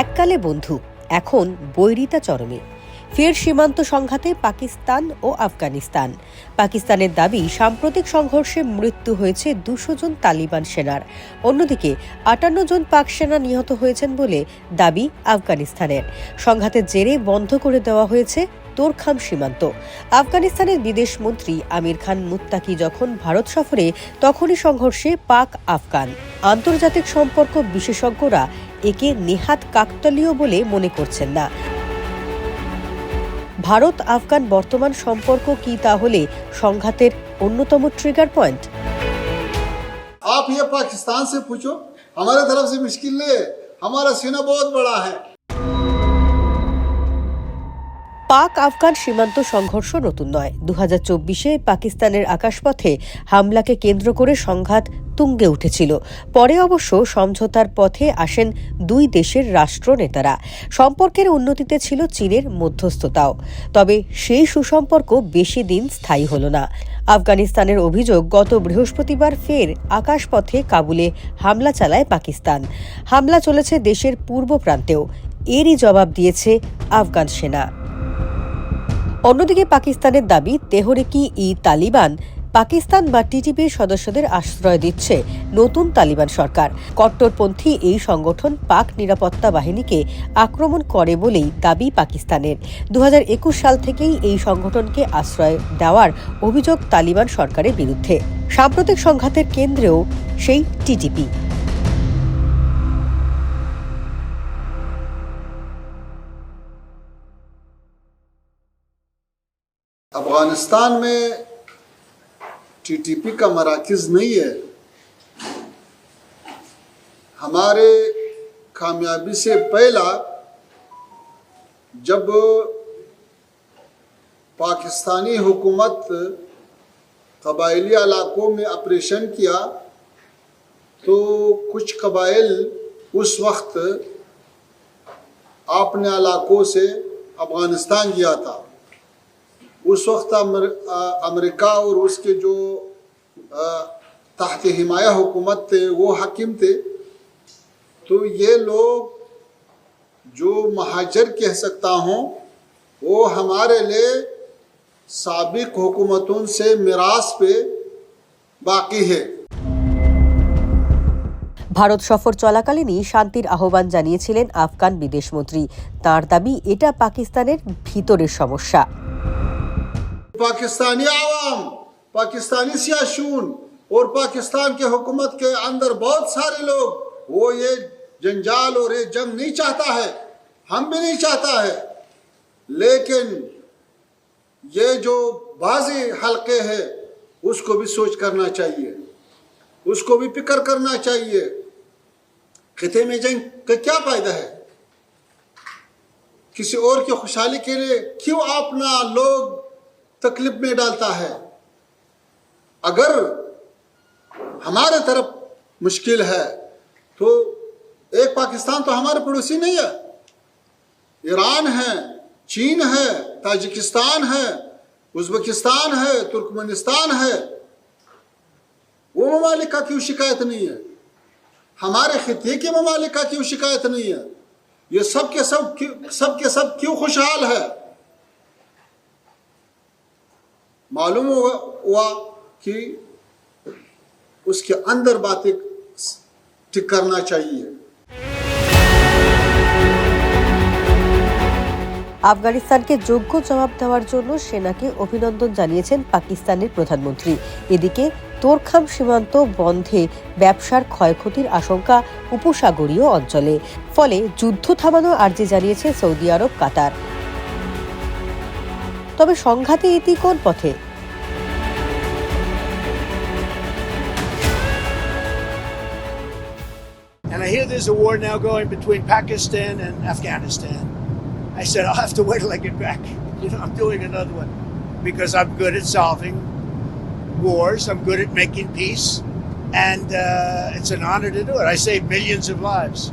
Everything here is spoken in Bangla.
এককালে বন্ধু, এখন বৈরিতা চরমে ফের সীমান্ত সংঘাতে পাকিস্তান ও আফগানিস্তান। পাকিস্তানের দাবি, সাম্প্রতিক সংঘর্ষে মৃত্যু হয়েছে দুশো জন তালিবান সেনার। অন্যদিকে, আটান্ন জন পাক সেনা নিহত হয়েছেন বলে দাবি আফগানিস্তানের। সংঘাতের জেরে বন্ধ করে দেওয়া হয়েছে তোরখাম সীমান্ত আফগানিস্তানের বিদেশ মন্ত্রী আমির খান মুত্তাকি যখন ভারত সফরে তখনই সংঘর্ষে পাক আফগান আন্তর্জাতিক সম্পর্ক বিশেষজ্ঞরা একে নেহাত কাকতালীয় বলে মনে করছেন না ভারত আফগান বর্তমান সম্পর্ক কি তাহলে সংঘাতের অন্যতম ট্রিগার পয়েন্ট आप ये पाकिस्तान से पूछो हमारे तरफ से मुश्किल नहीं है हमारा सीना बहुत बड़ा है পাক আফগান সীমান্ত সংঘর্ষ নতুন নয়। দু হাজার চব্বিশে পাকিস্তানের আকাশপথে হামলাকে কেন্দ্র করে সংঘাত তুঙ্গে উঠেছিল। পরে অবশ্য সমঝোতার পথে আসেন দুই দেশের রাষ্ট্রনেতারা। সম্পর্কের উন্নতিতে ছিল চীনের মধ্যস্থতাও। তবে সেই সুসম্পর্ক বেশি দিন স্থায়ী হল না। আফগানিস্তানের অভিযোগ, গত বৃহস্পতিবার ফের আকাশপথে কাবুলে হামলা চালায় পাকিস্তান। হামলা চলেছে দেশের পূর্ব প্রান্তেও। এরই জবাব দিয়েছে আফগান সেনা। অন্যদিকে পাকিস্তানের দাবি, তেহরিকি ই তালিবান পাকিস্তান বা টিটিপির সদস্যদের আশ্রয় দিচ্ছে নতুন তালিবান সরকার। কট্টরপন্থী এই সংগঠন পাক নিরাপত্তা বাহিনীকে আক্রমণ করে বলেই দাবি পাকিস্তানের। দু হাজার একুশ সাল থেকেই এই সংগঠনকে আশ্রয় দেওয়ার অভিযোগ তালিবান সরকারের বিরুদ্ধে। সাম্প্রতিক সংঘাতের কেন্দ্রেও সেই টিটিপি। افغانستان میں ٹی ٹی پی کا مراکز نہیں ہے۔ ہمارے کامیابی سے پہلا جب پاکستانی حکومت قبائلی علاقوں میں آپریشن کیا تو کچھ قبائل اس وقت اپنے علاقوں سے افغانستان گیا تھا۔ उस वक्त अमर, आ, अमेरिका और उसके जो आ, तहत हिमाया हुकूमत थे वो हकीम थे तो ये लोग जो महाजर कह सकता हूँ वो हमारे लिए सबक हुकूमतों से मिरास पे बाकी है ভারত সফর চলাকালীনই শান্তির আহ্বান জানিয়েছিলেন আফগান বিদেশমন্ত্রী তার দাবি এটা পাকিস্তানের ভিতরের সমস্যা پاکستانی عوام، پاکستانی سیاشون اور پاکستان کے حکومت کے اندر بہت سارے لوگ، وہ یہ جنجال اور یہ جنگ نہیں چاہتا ہے، ہم بھی نہیں چاہتا ہے۔ لیکن یہ جو بعضی حلقے ہیں، اس کو بھی سوچ کرنا چاہیے۔ اس کو بھی فکر کرنا چاہیے۔ خطے میں جنگ کا کیا فائدہ ہے؟ کسی اور کی خوشحالی کے لیے کیوں اپنا لوگ تکلیف میں ڈالتا ہے۔ اگر ہمارے طرف مشکل ہے، تو ایک پاکستان تو ہمارے پڑوسی نہیں ہے۔ ایران ہے، چین ہے، تاجکستان ہے، ازبکستان ہے، ترکمنستان ہے۔ وہ ممالک کا کیوں شکایت نہیں ہے؟ ہمارے خطے کے ممالک کا کیوں شکایت نہیں ہے؟ یہ سب کے سب کیوں، سب کے سب کیوں خوشحال ہے؟ मालूम हुआ हुआ कि उसके अंदर बातें ठीक करना चाहिए আফগানিস্তানকে যোগ্য জবাব দেওয়ার জন্য সেনাকে অভিনন্দন জানিয়েছেন পাকিস্তানের প্রধানমন্ত্রী এদিকে তোরখাম সীমান্ত বন্ধে ব্যবসার ক্ষয়ক্ষতির আশঙ্কা উপসাগরীয় অঞ্চলে ফলে যুদ্ধ থামানোর আর্জি জানিয়েছে সৌদি আরব কাতার তবে সংঘাতে ইতি কোন পথে And I hear there's a war now going between Pakistan and Afghanistan. I said, I'll have to wait till I get back. You know, I'm doing another one because I'm good at solving wars, I'm good at making peace, and uh, it's an honor to do it. I saved millions of lives.